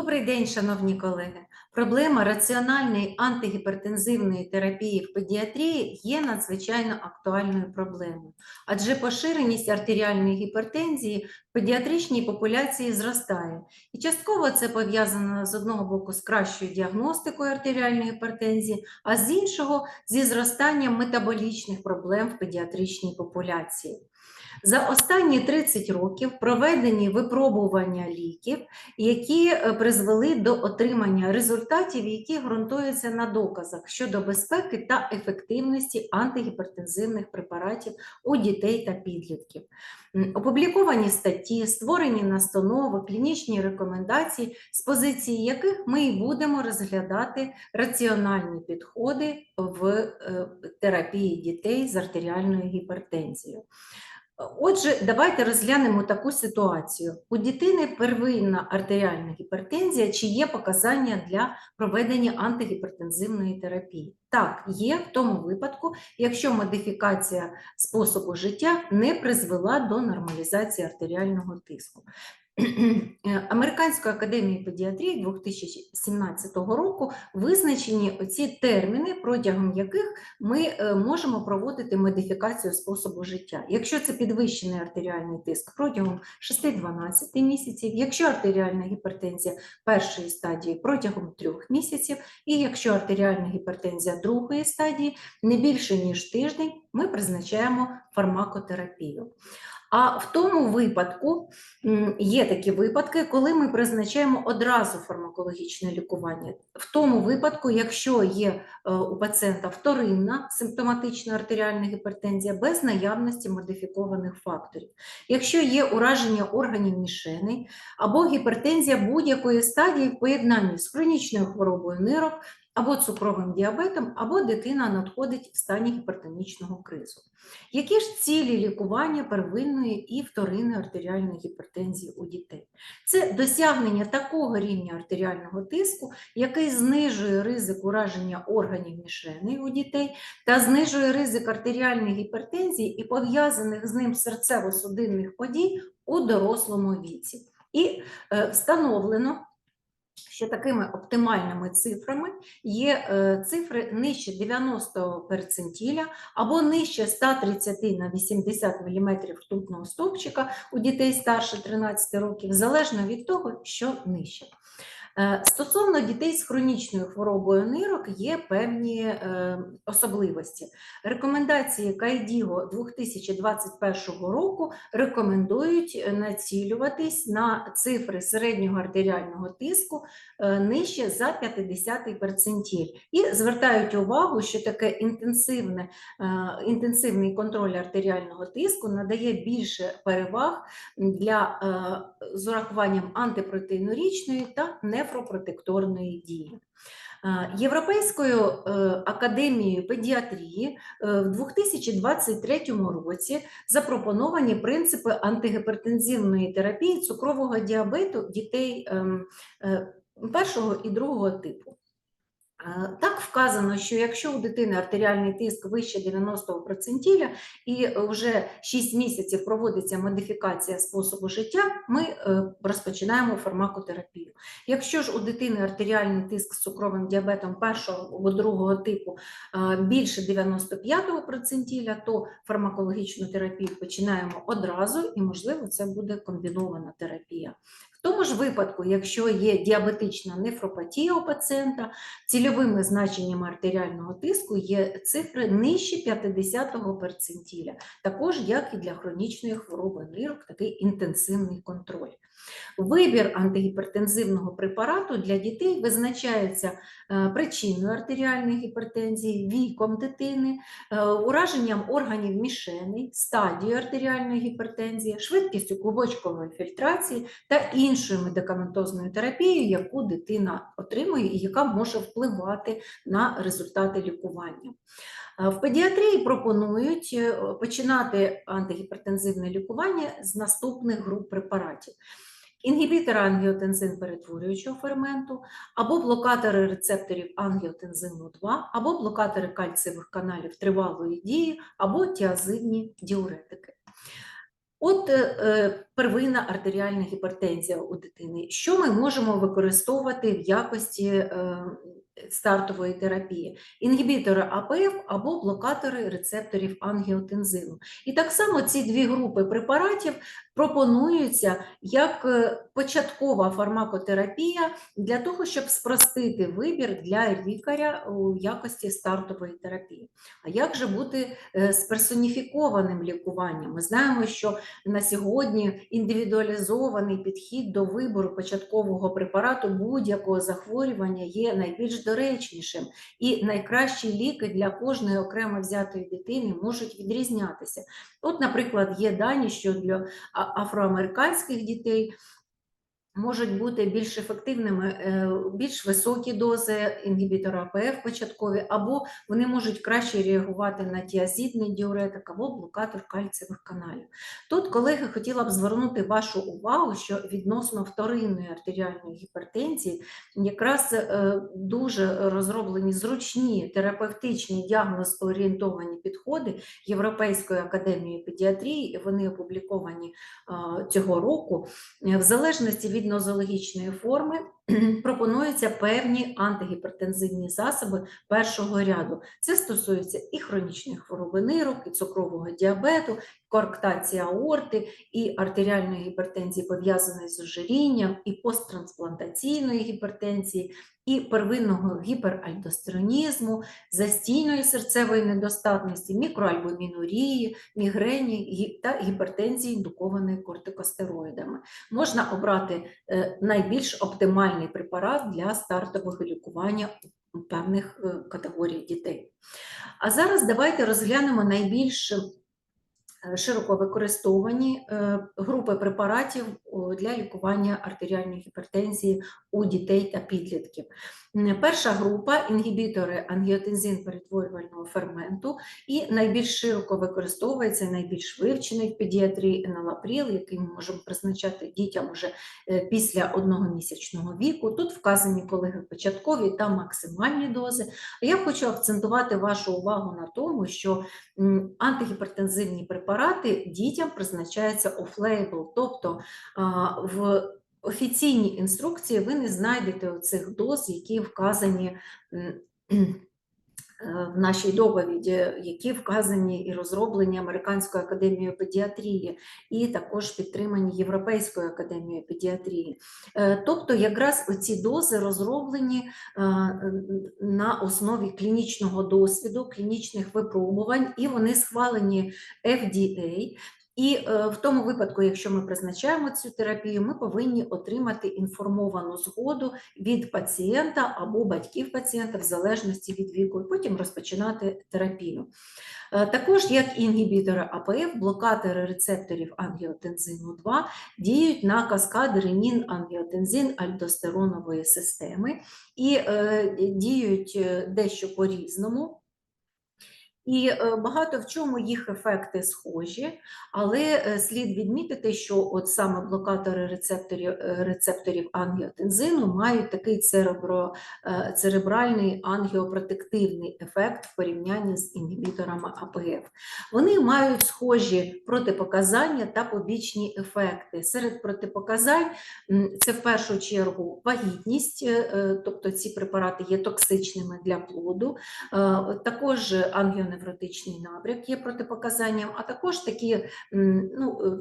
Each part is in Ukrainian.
Добрий день, шановні колеги. Проблема раціональної антигіпертензивної терапії в педіатрії є надзвичайно актуальною проблемою, адже поширеність артеріальної гіпертензії в педіатричній популяції зростає. І частково це пов'язано з одного боку з кращою діагностикою артеріальної гіпертензії, а з іншого зі зростанням метаболічних проблем в педіатричній популяції. За останні 30 років проведені випробування ліків, які е, призвели до отримання результатів, які ґрунтуються на доказах щодо безпеки та ефективності антигіпертензивних препаратів у дітей та підлітків. Опубліковані статті, створені настанови, клінічні рекомендації, з позиції яких ми і будемо розглядати раціональні підходи в е, терапії дітей з артеріальною гіпертензією. Отже, давайте розглянемо таку ситуацію. У дітини первинна артеріальна гіпертензія, чи є показання для проведення антигіпертензивної терапії? Так, є в тому випадку, якщо модифікація способу життя не призвела до нормалізації артеріального тиску. Американською академією педіатрії 2017 року визначені оці терміни, протягом яких ми е, можемо проводити модифікацію способу життя. Якщо це підвищений артеріальний тиск протягом 6-12 місяців, якщо артеріальна гіпертензія першої стадії протягом 3 місяців, і якщо артеріальна гіпертензія другої стадії не більше ніж тиждень, ми призначаємо фармакотерапію. А в тому випадку є такі випадки, коли ми призначаємо одразу фармакологічне лікування. В тому випадку, якщо є е, у пацієнта вторинна симптоматична артеріальна гіпертензія без наявності модифікованих факторів, якщо є ураження органів мішеней або гіпертензія будь-якої стадії в поєднанні з хронічною хворобою нирок, або цукровим діабетом, або дитина надходить в стані гіпертонічного кризу. Які ж цілі лікування первинної і вторинної артеріальної гіпертензії у дітей? Це досягнення такого рівня артеріального тиску, який знижує ризик ураження органів мішеней у дітей та знижує ризик артеріальної гіпертензії і пов'язаних з ним серцево-судинних подій у дорослому віці. І е, встановлено, що такими оптимальними цифрами є е, цифри нижче 90 перцентіля або нижче 130 на 80 мм ртутного стовпчика у дітей старше 13 років, залежно від того, що нижче. Е, Стосовно дітей з хронічною хворобою нирок є певні е, особливості. Рекомендації Кайдіго 2021 року рекомендують е, націлюватись на цифри середнього артеріального тиску нижче за 50 перцентіль. І звертають увагу, що таке інтенсивне, інтенсивний контроль артеріального тиску надає більше переваг для з урахуванням антипротеїнурічної та нефропротекторної дії. Е, Європейською е, академією педіатрії е, в 2023 році запропоновані принципи антигіпертензивної терапії цукрового діабету дітей ем, першого і другого типу. Е, Так вказано, що якщо у дитини артеріальний тиск вище 90 процентіля і вже 6 місяців проводиться модифікація способу життя, ми е, розпочинаємо фармакотерапію. Якщо ж у дитини артеріальний тиск з цукровим діабетом першого або другого типу е, більше 95 процентіля, то фармакологічну терапію починаємо одразу і, можливо, це буде комбінована терапія. В тому ж випадку, якщо є діабетична нефропатія у пацієнта, цільовими значеннями артеріального тиску є цифри нижче 50-го перцентіля, також як і для хронічної хвороби нирок, такий інтенсивний контроль. Вибір антигіпертензивного препарату для дітей визначається е, причиною артеріальної гіпертензії, віком дитини, е, ураженням органів мішеней, стадією артеріальної гіпертензії, швидкістю клубочкової фільтрації та іншою медикаментозною терапією, яку дитина отримує і яка може впливати на результати лікування. Е, В педіатрії пропонують починати антигіпертензивне лікування з наступних груп препаратів. Інгібітори ангіотензин перетворюючого ферменту, або блокатори рецепторів ангіотензину 2, або блокатори кальцієвих каналів тривалої дії, або тіазидні діуретики. От е, е, первинна артеріальна гіпертензія у дитини. Що ми можемо використовувати в якості е, стартової терапії? Інгібітори АПФ або блокатори рецепторів ангіотензину. І так само ці дві групи препаратів пропонуються як е, початкова фармакотерапія для того, щоб спростити вибір для лікаря у якості стартової терапії. А як же бути е, з персоніфікованим лікуванням? Ми знаємо, що на сьогодні індивідуалізований підхід до вибору початкового препарату будь-якого захворювання є найбільш доречнішим, і найкращі ліки для кожної окремо взятої дитини можуть відрізнятися. От, наприклад, є дані, що для афроамериканських дітей можуть бути більш ефективними, е, більш високі дози інгібітора АПФ початкові, або вони можуть краще реагувати на тіазидний діуретик або блокатор кальцієвих каналів. Тут, колеги, хотіла б звернути вашу увагу, що відносно вторинної артеріальної гіпертензії якраз е, дуже розроблені зручні терапевтичні діагноз-орієнтовані підходи Європейської академії педіатрії, вони опубліковані цього року. Е, В залежності від нозологічної форми пропонуються певні антигіпертензивні засоби першого ряду. Це стосується і хронічної хвороби нирок, і цукрового діабету, коарктації аорти, і артеріальної гіпертензії, пов'язаної з ожирінням, і посттрансплантаційної гіпертензії, і первинного гіперальдостеронізму, застійної серцевої недостатності, мікроальбумінурії, мігрені та гіпертензії, індукованої кортикостероїдами. Можна обрати е, найбільш оптимальний препарат для стартового лікування певних е, категорій дітей. А зараз давайте розглянемо найбільш широко використовані е, групи препаратів для лікування артеріальної гіпертензії у дітей та підлітків. Перша група інгібітори ангіотензин перетворювального ферменту, і найбільш широко використовується, найбільш вивчений в педіатрії еналапріл, який ми можемо призначати дітям уже е, після одного місячного віку. Тут вказані колеги початкові та максимальні дози. Я хочу акцентувати вашу увагу на тому, що антигіпертензивні препарати дітям призначаються оф-лейбл, тобто в офіційній інструкції ви не знайдете оцих доз, які вказані в нашій доповіді, які вказані і розроблені Американською академією педіатрії, і також підтримані Європейською академією педіатрії. Е, Тобто, якраз оці дози розроблені е, на основі клінічного досвіду, клінічних випробувань, і вони схвалені FDA. І е, в тому випадку, якщо ми призначаємо цю терапію, ми повинні отримати інформовану згоду від пацієнта або батьків пацієнта в залежності від віку, і потім розпочинати терапію. Е, Також як інгібітори АПФ, блокатори рецепторів ангіотензину 2 діють на каскад ренін ангіотензин альдостеронової системи і е, діють дещо по-різному. І е, багато в чому їх ефекти схожі, але е, слід відмітити, що от саме блокатори рецепторів, е, рецепторів ангіотензину мають такий церебро, церебральний ангіопротективний ефект в порівнянні з інгібіторами АПФ. Вони мають схожі протипоказання та побічні ефекти. Серед протипоказань це в першу чергу вагітність, тобто ці препарати є токсичними для плоду, також ангіоневротичний набряк є протипоказанням, а також такі ну, е,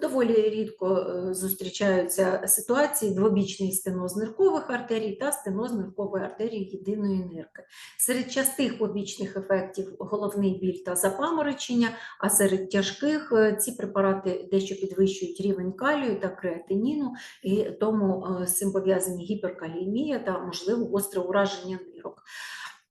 доволі рідко е, зустрічаються ситуації двобічний стеноз ниркових артерій та стеноз ниркової артерії єдиної нирки. Серед частих побічних ефектів головний біль та запаморочення, а серед тяжких е, ці препарати дещо підвищують рівень калію та креатиніну, і тому з цим пов'язані гіперкаліємія та можливо гостре ураження нирок.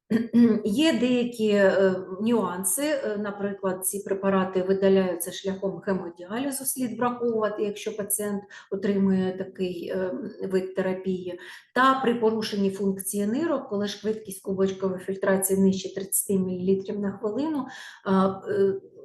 Є деякі е, нюанси, е, наприклад, ці препарати видаляються шляхом гемодіалізу, слід враховувати, якщо пацієнт отримує такий е, вид терапії, та при порушенні функції нирок, коли швидкість клубочкової фільтрації нижче 30 мл на хвилину,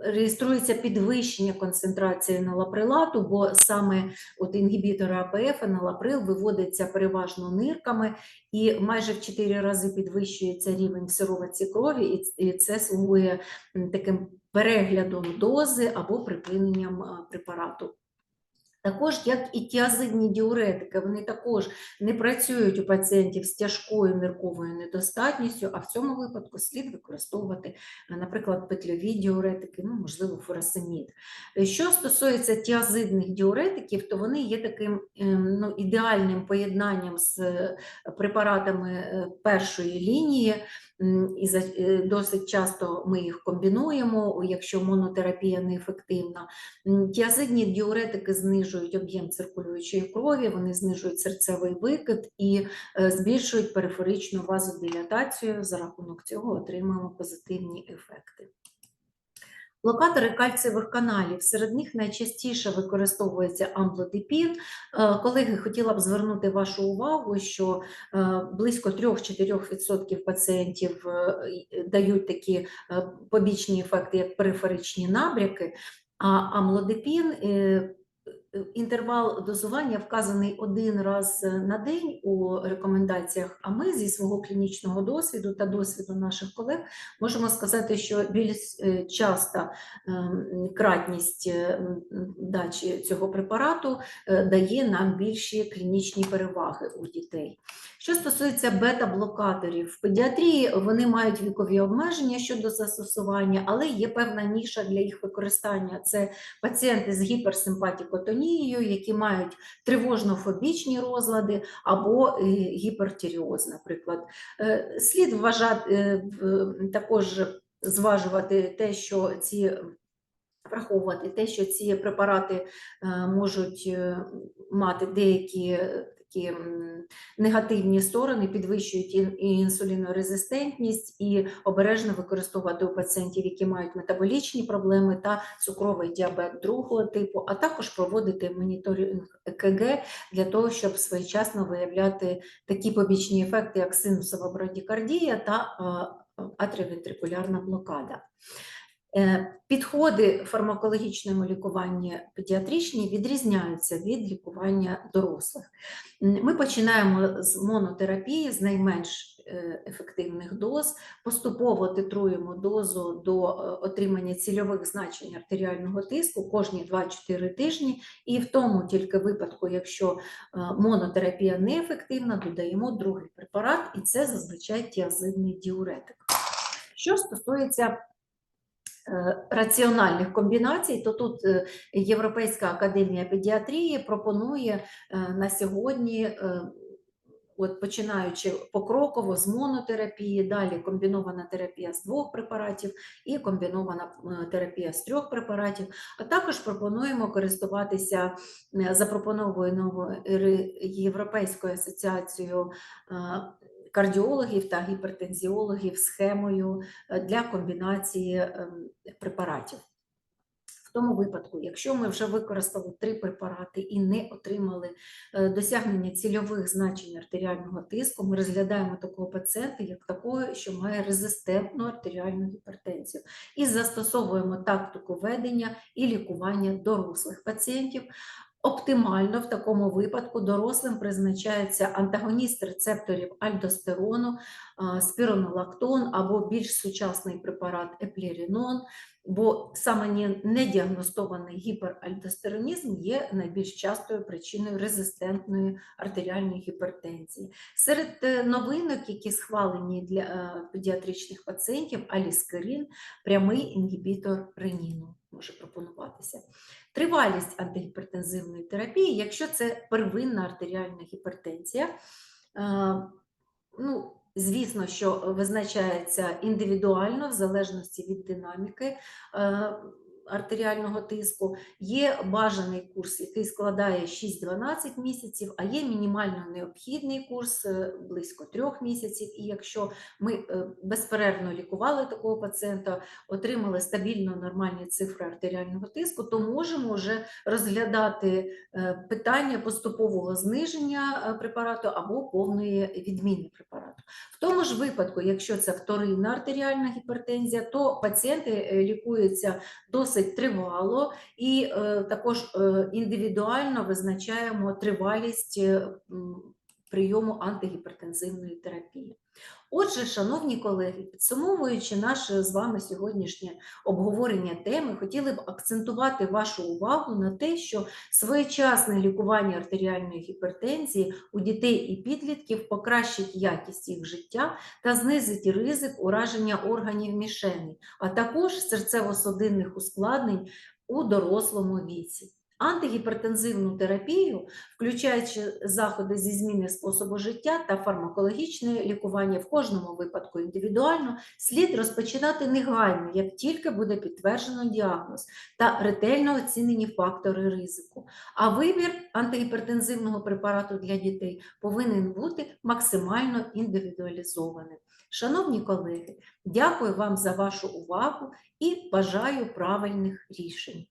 реєструється підвищення концентрації налаприлату, бо саме от інгібітори АПФ налаприл виводиться переважно нирками, і майже в 4 рази підвищується рівень в сироватці крові, і це слугує таким переглядом дози або припиненням препарату. Також, як і тіазидні діуретики, вони також не працюють у пацієнтів з тяжкою нирковою недостатністю, а в цьому випадку слід використовувати, е, наприклад, петльові діуретики, ну, можливо, фуросемід. Е, Що стосується тіазидних діуретиків, то вони є таким ем, ну, ідеальним поєднанням з е, препаратами першої лінії, і досить часто ми їх комбінуємо, якщо монотерапія неефективна. Тіазидні діуретики знижують об'єм циркулюючої крові, вони знижують серцевий викид і е, збільшують периферичну вазодилатацію. За рахунок цього отримуємо позитивні ефекти. Блокатори кальцієвих каналів. Серед них найчастіше використовується амлодипін. Е, Колеги, хотіла б звернути вашу увагу, що е, близько 3-4% пацієнтів дають такі побічні ефекти, як периферичні набряки, а амлодипін інтервал дозування вказаний один раз на день у рекомендаціях. А ми зі свого клінічного досвіду та досвіду наших колег можемо сказати, що більш е, часта ем, кратність е, дачі цього препарату е, дає нам більші клінічні переваги у дітей. Що стосується бета-блокаторів, в педіатрії вони мають вікові обмеження щодо застосування, але є певна ніша для їх використання. Це пацієнти з гіперсимпатікотонією, які мають тривожно-фобічні розлади або е, гіпертіріоз, наприклад. Е, Слід вважати е, також зважувати те, що ці враховувати те, що ці препарати можуть мати деякі такі негативні сторони, підвищують інсулінорезистентність, і обережно використовувати у пацієнтів, які мають метаболічні проблеми та цукровий діабет другого типу, а також проводити моніторинг ЕКГ для того, щоб своєчасно виявляти такі побічні ефекти, як синусова брадікардія та атріовентрикулярна блокада. Е, Підходи фармакологічному лікуванні педіатричні відрізняються від лікування дорослих. Ми починаємо з монотерапії з найменш е, ефективних доз, поступово титруємо дозу до е, отримання цільових значень артеріального тиску кожні 2-4 тижні, і в тому тільки випадку, якщо монотерапія неефективна, додаємо другий препарат, і це зазвичай тіазидний діуретик. Що стосується раціональних комбінацій, то тут е, Європейська академія педіатрії пропонує е, на сьогодні, е, от починаючи покроково з монотерапії, далі комбінована терапія з двох препаратів і комбінована е, терапія з трьох препаратів. А також пропонуємо користуватися е, запропонованою Європейською асоціацією е, кардіологів та гіпертензіологів схемою е, для комбінації ем, препаратів. В тому випадку, якщо ми вже використали три препарати і не отримали е, досягнення цільових значень артеріального тиску, ми розглядаємо такого пацієнта як такого, що має резистентну артеріальну гіпертензію, і застосовуємо тактику ведення і лікування дорослих пацієнтів. Оптимально в такому випадку дорослим призначається антагоніст рецепторів альдостерону, спіронолактон або більш сучасний препарат еплірінон, бо саме не- недіагностований гіперальдостеронізм є найбільш частою причиною резистентної артеріальної гіпертензії. Серед е, новинок, які схвалені для е, педіатричних пацієнтів, аліскерин, прямий інгібітор реніну може пропонуватися. Тривалість антигіпертензивної терапії, якщо це первинна артеріальна гіпертензія, е, ну, звісно, що визначається індивідуально в залежності від динаміки е, артеріального тиску. Є бажаний курс, який складає 6-12 місяців, а є мінімально необхідний курс е, близько 3 місяців. І якщо ми е, безперервно лікували такого пацієнта, отримали стабільно нормальні цифри артеріального тиску, то можемо вже розглядати е, питання поступового зниження препарату або повної відміни препарату. В тому ж випадку, якщо це вторинна артеріальна гіпертензія, то пацієнти лікуються досить тривало. І е, також е, індивідуально визначаємо тривалість е, прийому антигіпертензивної терапії. Отже, шановні колеги, підсумовуючи наше з вами сьогоднішнє обговорення теми, хотіли б акцентувати вашу увагу на те, що своєчасне лікування артеріальної гіпертензії у дітей і підлітків покращить якість їх життя та знизить ризик ураження органів мішені, а також серцево-судинних ускладнень у дорослому віці. Антигіпертензивну терапію, включаючи заходи зі зміни способу життя та фармакологічне лікування в кожному випадку індивідуально, слід розпочинати негайно, як тільки буде підтверджено діагноз та ретельно оцінені фактори ризику. А вибір антигіпертензивного препарату для дітей повинен бути максимально індивідуалізованим. Шановні колеги, дякую вам за вашу увагу і бажаю правильних рішень.